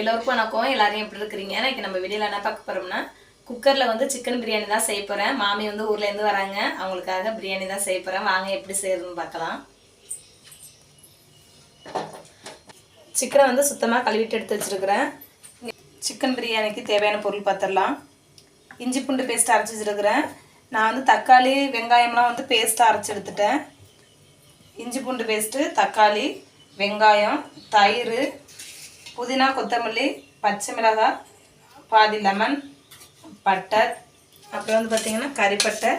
எல்லோருக்கும் வணக்கம். எல்லாரும் எப்படி இருக்கிறீங்க? இன்னைக்கு நம்ம வீடியோவில் என்ன பார்க்க போகிறோம்னா குக்கரில் வந்து சிக்கன் பிரியாணி தான் செய்ய போகிறேன் மாமி வந்து ஊர்லேருந்து வராங்க. அவங்களுக்காக பிரியாணி தான் செய்ய போகிறேன் வாங்க எப்படி செய்யறதுன்னு பார்க்கலாம். சிக்கனை வந்து சுத்தமாக கழுவிட்டு எடுத்து வச்சுருக்கிறேன். சிக்கன் பிரியாணிக்கு தேவையான பொருள் பார்த்துடலாம் இஞ்சி பூண்டு பேஸ்ட் அரைச்சி வச்சுருக்கிறேன். நான் வந்து தக்காளி வெங்காயம்லாம் வந்து பேஸ்ட்டாக அரைச்சி எடுத்துட்டேன். இஞ்சி பூண்டு பேஸ்ட்டு தக்காளி வெங்காயம் தயிர் புதினா கொத்தமல்லி பச்சை மிளகாய் பாதி லெமன் பட்டர் அப்புறம் வந்து பார்த்திங்கன்னா கறிப்பட்டை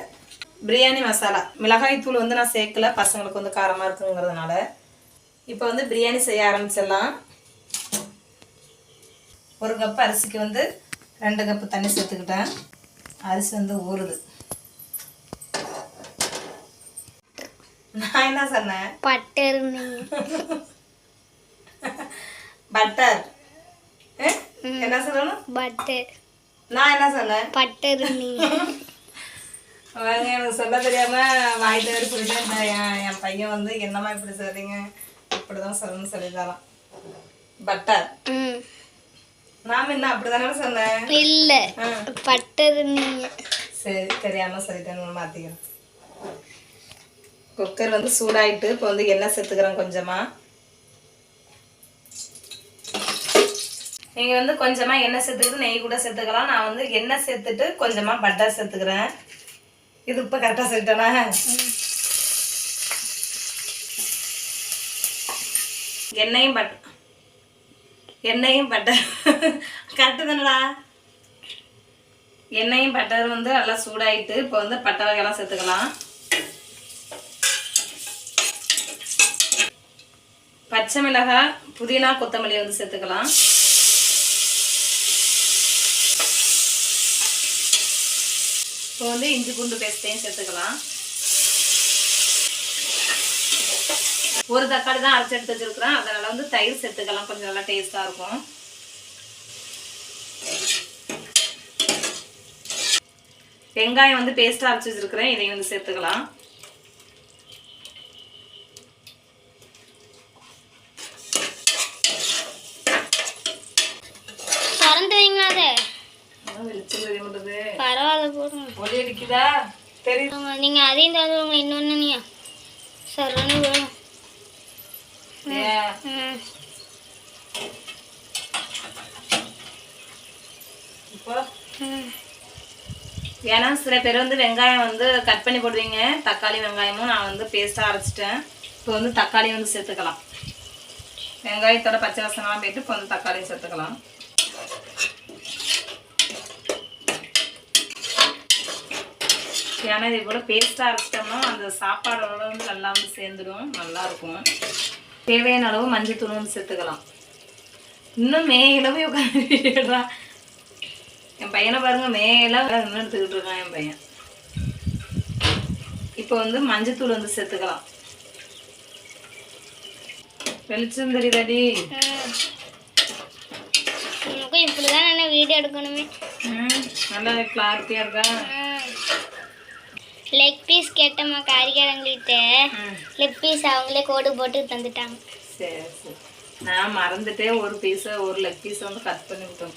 பிரியாணி மசாலா. மிளகாய் தூள் வந்து நான் சேர்க்கல. பசங்களுக்கு வந்து காரமாக இருக்குங்கிறதுனால. இப்போ வந்து பிரியாணி செய்ய ஆரம்பிச்சிடலாம். ஒரு கப் அரிசிக்கு வந்து ரெண்டு கப்பு தண்ணி சேர்த்துக்கிட்டேன். அரிசி வந்து ஊறுது. நான் என்ன சொன்னேன்? பட்டர் பட்டர் என்ன சொல்லணும் பட்டர் நான் என்ன சொன்னேன் பட்டர் அவங்க எனக்கு சொல்ல தெரியாம வாய் தவறி சொல்லிட்டு. என் பையன் வந்து என்னம்மா இப்படி சொல்றீங்க இப்படிதான் சொல்லணும்னு சொல்லிட்டாராம் பட்டர் ம் நாம என்ன அப்படிதானே சொன்னேன் இல்ல. பட்டர் சரி தெரியாம சொல்லிட்டேன்னு மாத்திக்கிறேன். குக்கர் வந்து சூடாயிட்டு இப்போ வந்து எண்ணெய் சேர்த்துக்கிறேன் கொஞ்சமா. நீங்கள் வந்து கொஞ்சமாக எண்ணெய் சேர்த்துக்கிட்டு நெய் கூட சேர்த்துக்கலாம். நான் வந்து எண்ணெய் சேர்த்துட்டு கொஞ்சமாக பட்டர் சேர்த்துக்கிறேன். இது இப்போ கரெக்டாக சொல்லிட்டேனா? எண்ணெயும் பட் எண்ணெயும் பட்டர் கரெக்டு தானடா? எண்ணெயும் பட்டர் வந்து நல்லா சூடாயிட்டு இப்போ வந்து பட்டை வகையெல்லாம் சேர்த்துக்கலாம். பச்சை மிளகாய் புதினா கொத்தமல்லி வந்து சேர்த்துக்கலாம். இப்போ வந்து இஞ்சி பூண்டு பேஸ்ட்டையும் சேர்த்துக்கலாம். ஒரு தக்காளி தான் அரைச்சி எடுத்து வச்சிருக்கிறேன். அதனால வந்து தயிர் சேர்த்துக்கலாம். கொஞ்சம் நல்லா டேஸ்ட்டாக இருக்கும். வெங்காயம் வந்து பேஸ்ட்டாக அரைச்சி வச்சிருக்கிறேன். இதையும் வந்து சேர்த்துக்கலாம். நீங்க அதையும் திறந்து வைங்க இன்னொன்னு நீ சரணும் விழும் ஏன் ம் இப்போ? ம். ஏன்னா சில பேர் வந்து வெங்காயம் வந்து கட் பண்ணி போடுவீங்க. தக்காளி வெங்காயமும் நான் வந்து பேஸ்ட்டாக அரைச்சிட்டேன். இப்போ வந்து தக்காளி வந்து சேர்த்துக்கலாம். வெங்காயத்தோட பச்சை வசனம்லாம் போயிட்டு இப்போ வந்து தக்காளியும் சேர்த்துக்கலாம். ஏன்னா இது கூட பேஸ்ட்டாக அரைச்சிட்டோம்னா அந்த சாப்பாடோட வந்து நல்லா வந்து சேர்ந்துடும் நல்லா இருக்கும் தேவையான அளவு மஞ்சள் தூள் வந்து சேர்த்துக்கலாம். இன்னும் மேலவே உட்காந்து என் பையனை பாருங்க மேல இன்னும் எடுத்துக்கிட்டு இருக்கான் என் பையன். இப்போ வந்து மஞ்சத்தூள் வந்து சேர்த்துக்கலாம். வெளிச்சம் தெரியுதாடி? இப்படிதான் என்ன வீடியோ எடுக்கணுமே? நல்லா கிளாரிட்டியாக இருக்கா? லெக் பீஸ் கேட்டம்மா காரிக்காரங்கிட்ட ம், லெக் பீஸ் அவங்களே கோடு போட்டு தந்துட்டாங்க. சரி சரி. நான் மறந்துட்டே ஒரு பீஸை ஒரு லெக் பீஸை வந்து கட் பண்ணி விட்டோம்.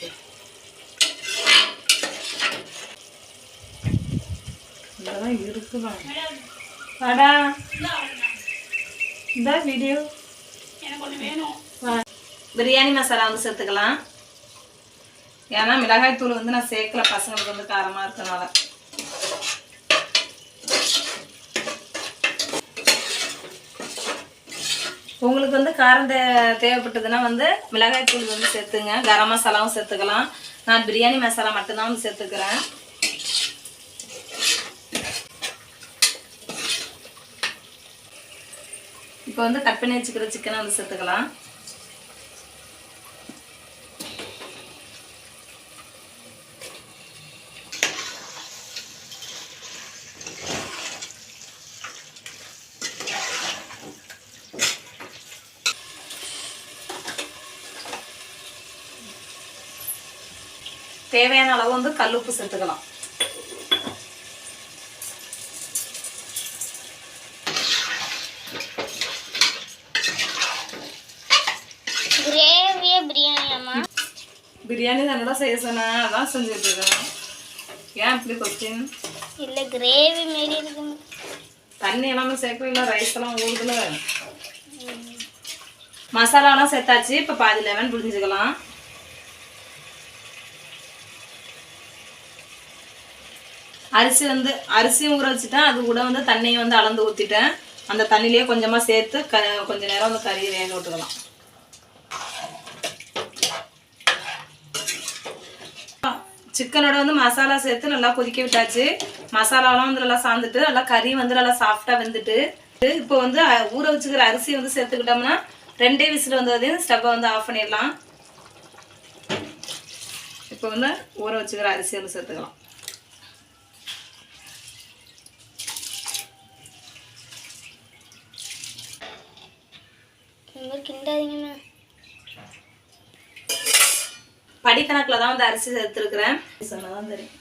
இதெல்லாம் இருக்குதான் வாடா. இந்த வீடியோ பிரியாணி மசாலா வந்து சேர்த்துக்கலாம். ஏன்னா மிளகாய் தூள் வந்து நான் சேர்க்கல பசங்களுக்கு வந்து காரமாக இருக்கனால. உங்களுக்கு வந்து காரம் தே தேவைப்பட்டதுன்னா வந்து மிளகாய் தூள் வந்து சேர்த்துங்க. கரம் மசாலாவும் சேர்த்துக்கலாம். நான் பிரியாணி மசாலா மட்டும்தான் வந்து சேர்த்துக்கிறேன். இப்போ வந்து கட் பண்ணி வச்சுக்கிற சிக்கனை வந்து சேர்த்துக்கலாம். தேவையான அளவு வந்து கல்லுப்பு சேர்த்துக்கலாம். கிரேவியே பிரியாணியாம்மா பிரியாணி தானடா செய்ய சொன்னேன் அதான் செஞ்சுட்டு இருக்கேன் ஏன் இப்படி கொஸ்டின் இல்லை கிரேவி மாரி இருக்குங்க தண்ணி எல்லாமே சேர்க்கல ரைஸ் எல்லாம் ஊறுதுல மசாலாலாம் சேர்த்தாச்சு. இப்போ பாதி லெமன் புரிஞ்சுக்கலாம் அரிசி வந்து அரிசியும் ஊற வச்சுட்டேன். அது கூட வந்து தண்ணியை வந்து அளந்து ஊற்றிட்டேன் அந்த தண்ணியிலேயே கொஞ்சமாக சேர்த்து க கொஞ்ச நேரம் வந்து கறியை வேக விட்டுக்கலாம். சிக்கனோட வந்து மசாலா சேர்த்து நல்லா கொதிக்க விட்டாச்சு. மசாலாலாம் வந்து நல்லா சாந்துட்டு நல்லா கறி வந்து நல்லா சாஃப்டாக வெந்துட்டு இப்போ வந்து ஊற வச்சுக்கிற அரிசி வந்து சேர்த்துக்கிட்டோம்னா ரெண்டே விசில் வந்ததையும் ஸ்டவ்வை வந்து ஆஃப் பண்ணிடலாம். இப்போ வந்து ஊற வச்சுக்கிற அரிசி வந்து சேர்த்துக்கலாம். மாதிரி கிண்டாதீங்கண்ணா. படிக்கணக்கில் தான் வந்து அரிசி சேர்த்துருக்குறேன். சொன்னதான் தெரியும்.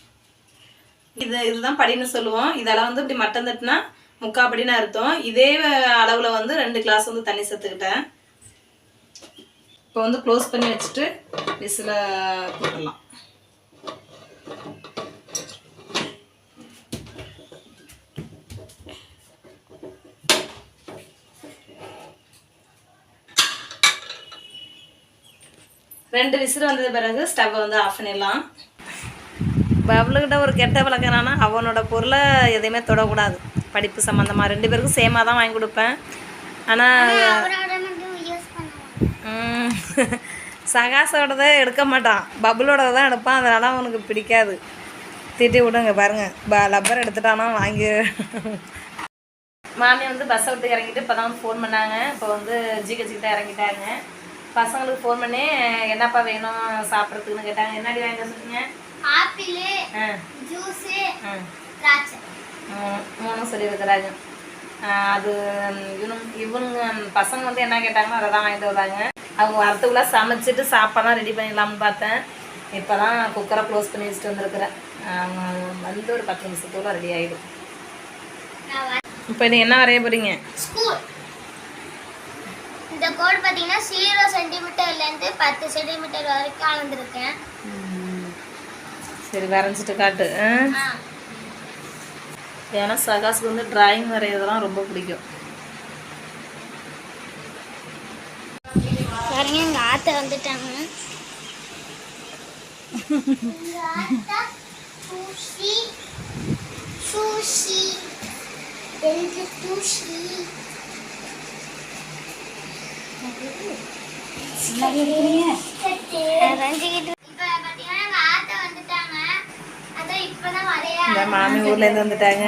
இது இதுதான் படின்னு சொல்லுவோம். இதெல்லாம் வந்து இப்படி மட்டம் தட்டுனா முக்கா படின்னு அர்த்தம். இதே அளவில் வந்து ரெண்டு கிளாஸ் வந்து தண்ணி சேர்த்துக்கிட்டேன். இப்போ வந்து க்ளோஸ் பண்ணி வச்சுட்டு விசில போட்டுடலாம். ரெண்டு விசில் வந்தது பிறகு ஸ்டவ்வை வந்து ஆஃப் பண்ணிடலாம். பப்ளுக்கிட்ட ஒரு கெட்ட என்னன்னா அவனோட பொருளை எதையுமே தொடக்கூடாது. படிப்பு சம்மந்தமாக ரெண்டு பேருக்கும் சேமாக தான் வாங்கி கொடுப்பேன். ஆனால் அவரோட மட்டும் யூஸ் பண்ணுவோம் சகாசோடதை எடுக்க மாட்டான். பபுளோட தான் எடுப்பான். அதனால அவனுக்கு பிடிக்காது. திட்டி விடுங்க பாருங்க. ப லப்பர் எடுத்துட்டானா வாங்கி. மாமி வந்து பஸ்ஸை விட்டு இறங்கிட்டு இப்போ தான் ஃபோன் பண்ணாங்க. இப்போ வந்து ஜிஹெச்சிக்கிட்ட இறங்கிட்டாங்க. பசங்களுக்கு ஃபோன் பண்ணி என்னப்பா வேணும்? சாப்பிட்றதுக்குன்னு கேட்டாங்க. என்னடி வாங்க சொன்னீங்க? ஆப்பிள் ஜூஸு திராட்சை. மூணும் சொல்லியிருக்கிறாங்க அது இவனு இவனுங்க பசங்க வந்து என்ன கேட்டாங்களோ அதை தான் வாங்கிட்டு வராங்க. அவங்க வரத்துக்குள்ளே சமைச்சிட்டு சாப்பாடெல்லாம் ரெடி பண்ணிடலாம்னு பார்த்தேன். இப்போ தான் குக்கரை க்ளோஸ் பண்ணி வச்சுட்டு வந்திருக்கிறேன். வந்து ஒரு பத்து நிமிஷத்துக்குள்ள ரெடி ஆகிடும் இப்போ நீ என்ன வரைய போகிறீங்க இந்த கோட் பார்த்தீங்கன்னா ஜீரோ சென்டிமீட்டர்லேருந்து பத்து சென்டிமீட்டர் வரைக்கும் அளந்துருக்கேன். சரி வரைஞ்சிட்டு காட்டு. ஏன்னா சகாஸுக்கு வந்து டிராயிங் வரைகிறதெல்லாம் ரொம்ப பிடிக்கும். சரிங்க எங்க ஆத்த வந்துட்டாங்க. சூஷி சூஷி ரெண்டு சூஷி இந்த மாமி ஊர்லேருந்து வந்துட்டாங்க.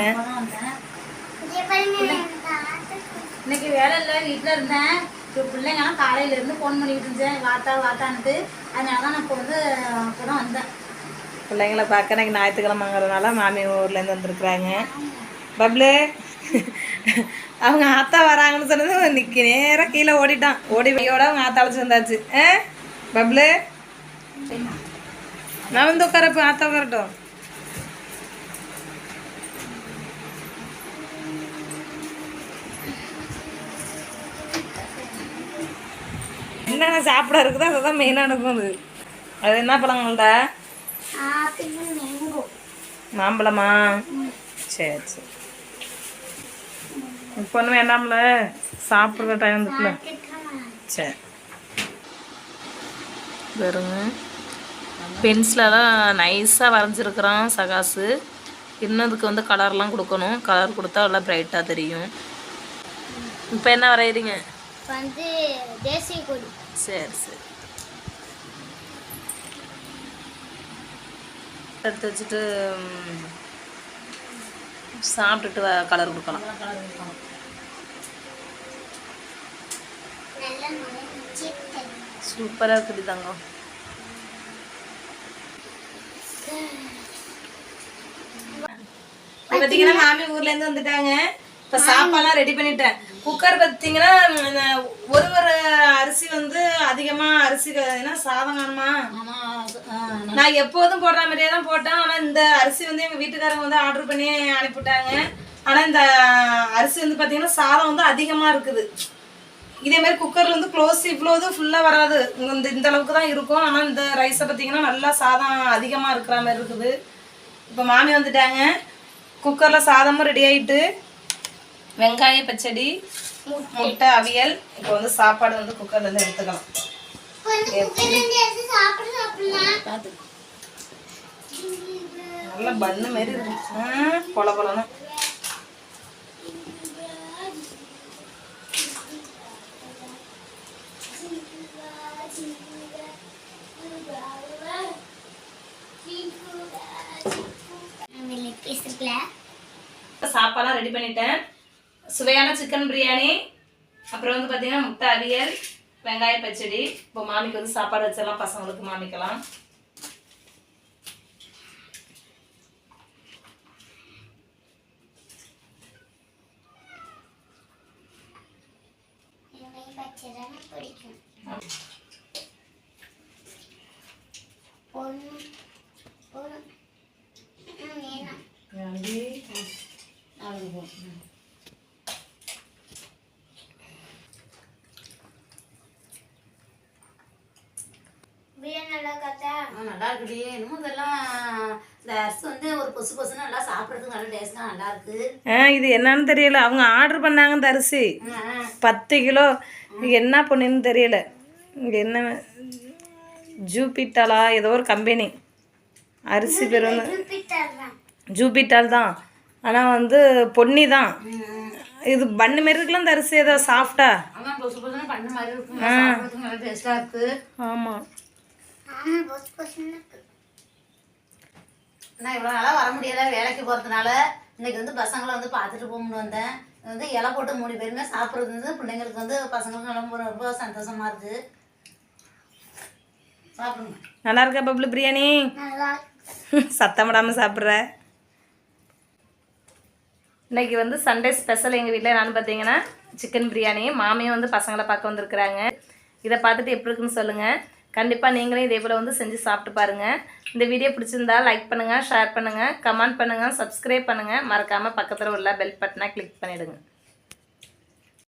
இன்னைக்கு வேலை இல்லை வீட்டில் இருந்தேன். இப்போ பிள்ளைங்கலாம் காலையில இருந்து ஃபோன் பண்ணிட்டு இருந்தேன். வாத்தா வாத்தான்ட்டு அதனால தான் நான் இப்போ வந்து இப்போ தான் வந்தேன். பிள்ளைங்கள பார்க்க எனக்கு ஞாயிற்றுக்கிழமைங்கிறதுனால மாமி ஊர்லேருந்து வந்திருக்குறாங்க. பப்ளு? அவங்க ஆத்தா வராங்கன்னு சொன்னது நிற்கி நேராக கீழே ஓடிட்டான். ஓடி வையோட அவங்க ஆத்தா அழைச்சி வந்தாச்சு. ஆ பப்ளு? நான் வந்து உட்காரப்போ ஆத்தா உட்காரட்டும். என்னென்ன சாப்பிட இருக்குதோ அதை தான் மெயினாக இருக்கும் அது. அது என்ன பழங்கள்டா மாம்பழமா? சரி சரி. இப்போ ஒன்றும் வேண்டாம்ல. சாப்பிட்ற டைம் இருக்குல்ல. சரி பாருங்க. பென்சிலெல்லாம் நைஸாக வரைஞ்சிருக்கிறான் சகாசு. இன்னும் இதுக்கு வந்து கலர்லாம் கொடுக்கணும். கலர் கொடுத்தா நல்லா பிரைட்டாக தெரியும். இப்போ என்ன வரைகிறீங்க வந்து தேசிய கொடி. சரி சரி. எடுத்து வச்சுட்டு சாப்பிட்டுட்டு கலர் கொடுக்கலாம். சூப்பராக இருக்குது தங்கம். பார்த்தீங்கன்னா மாமி ஊர்லேருந்து வந்துட்டாங்க. இப்போ சாப்பாடுலாம் ரெடி பண்ணிட்டேன். குக்கர் பார்த்தீங்கன்னா ஒரு ஒரு அரிசி வந்து அதிகமாக அரிசி ஏன்னா என்ன சாதம் காணுமா? நான் எப்போதும் போடுற மாதிரியே தான் போட்டேன். ஆனால் இந்த அரிசி வந்து எங்கள் வீட்டுக்காரங்க வந்து ஆர்டர் பண்ணி அனுப்பிவிட்டாங்க. ஆனால் இந்த அரிசி வந்து பார்த்தீங்கன்னா சாதம் வந்து அதிகமாக இருக்குது. இதே மாதிரி குக்கரில் வந்து க்ளோஸ் இவ்வளோ இது ஃபுல்லாக வராது. இந்த இந்த அளவுக்கு தான் இருக்கும். ஆனால் இந்த ரைஸை பார்த்தீங்கன்னா நல்லா சாதம் அதிகமாக இருக்கிற மாதிரி இருக்குது. இப்போ மாமி வந்துட்டாங்க. குக்கரில் சாதமும் ரெடி ஆகிட்டு வெங்காய பச்சடி முட்டை அவியல் இப்போ வந்து சாப்பாடு வந்து குக்கர்லேருந்து எடுத்துக்கலாம். பார்த்து நல்ல பண்ணு மாரி இருக்கு. ம், பொல பொலன்னு சாப்பாடுலாம் ரெடி பண்ணிட்டேன். சுவையான சிக்கன் பிரியாணி. அப்புறம் வந்து பார்த்தீங்கன்னா முட்டை அவியல். வெங்காய பச்சடி. இப்போ மாமிக்கு வந்து சாப்பாடு வச்சிடலாம் பசங்களுக்கு மாமிக்கலாம் பிடிக்கும் பொண்ணு பொண்ணு ம், வேணாம் அவ்வளோ போதும். பிரியாணி நல்லா இருக்குடி இன்னும் இதெல்லாம் இந்த அரிசி வந்து ஒரு பொசு பொசுன்னு நல்லா சாப்பிட்றதுக்கு நல்ல டேஸ்ட்டாக நல்லா இருக்கு ஆ இது என்னன்னு தெரியல. அவங்க ஆர்டர் பண்ணாங்க இந்த அரிசி. பத்து கிலோ. இது என்ன பண்ணுன்னு தெரியல. இங்கே என்ன? ஜூபிட்டாலா? ஏதோ ஒரு கம்பெனி அரிசி பேர் வந்து ஜூபிட்டர் தான் ஜூபிட்டால் தான். ஆனால் வந்து பொன்னி தான். இது பண்ணு மாரி இருக்குல்ல இந்த அரிசி? ஏதோ சாஃப்டா ஆமாம் ஆமாம் ஆமா பொஸ் பொஸ்ன்னு இருக்கு நான் இவ்வளோ நாளாக வர முடியல வேலைக்கு போகிறதுனால இன்னைக்கு வந்து பசங்களை வந்து பார்த்துட்டு போகணும்னு வந்தேன். வந்து இலை போட்டு மூணு பேருமே சாப்பிட்றது வந்து பிள்ளைங்களுக்கு வந்து பசங்களுக்கு ரொம்ப ரொம்ப சந்தோஷமா இருக்கு. சாப்பிடுங்க. நல்லா இருக்கா பப்ளு பிரியாணி? சத்தம் விடாமல் சாப்பிட்ற. இன்னைக்கு வந்து சண்டே ஸ்பெஷல் எங்கள் வீட்டில் என்னன்னு பார்த்தீங்கன்னா சிக்கன் பிரியாணி. மாமியும் வந்து பசங்களை பார்க்க வந்திருக்கிறாங்க. இதை பார்த்துட்டு எப்படி இருக்குன்னு சொல்லுங்கள் கண்டிப்பாக நீங்களும் இதே போல் வந்து செஞ்சு சாப்பிட்டு பாருங்கள் இந்த வீடியோ பிடிச்சிருந்தா லைக் பண்ணுங்கள் ஷேர் பண்ணுங்கள் கமெண்ட் பண்ணுங்கள் சப்ஸ்கிரைப் பண்ணுங்கள் மறக்காமல் பக்கத்தில் உள்ள பெல் பட்டனை கிளிக் பண்ணிவிடுங்க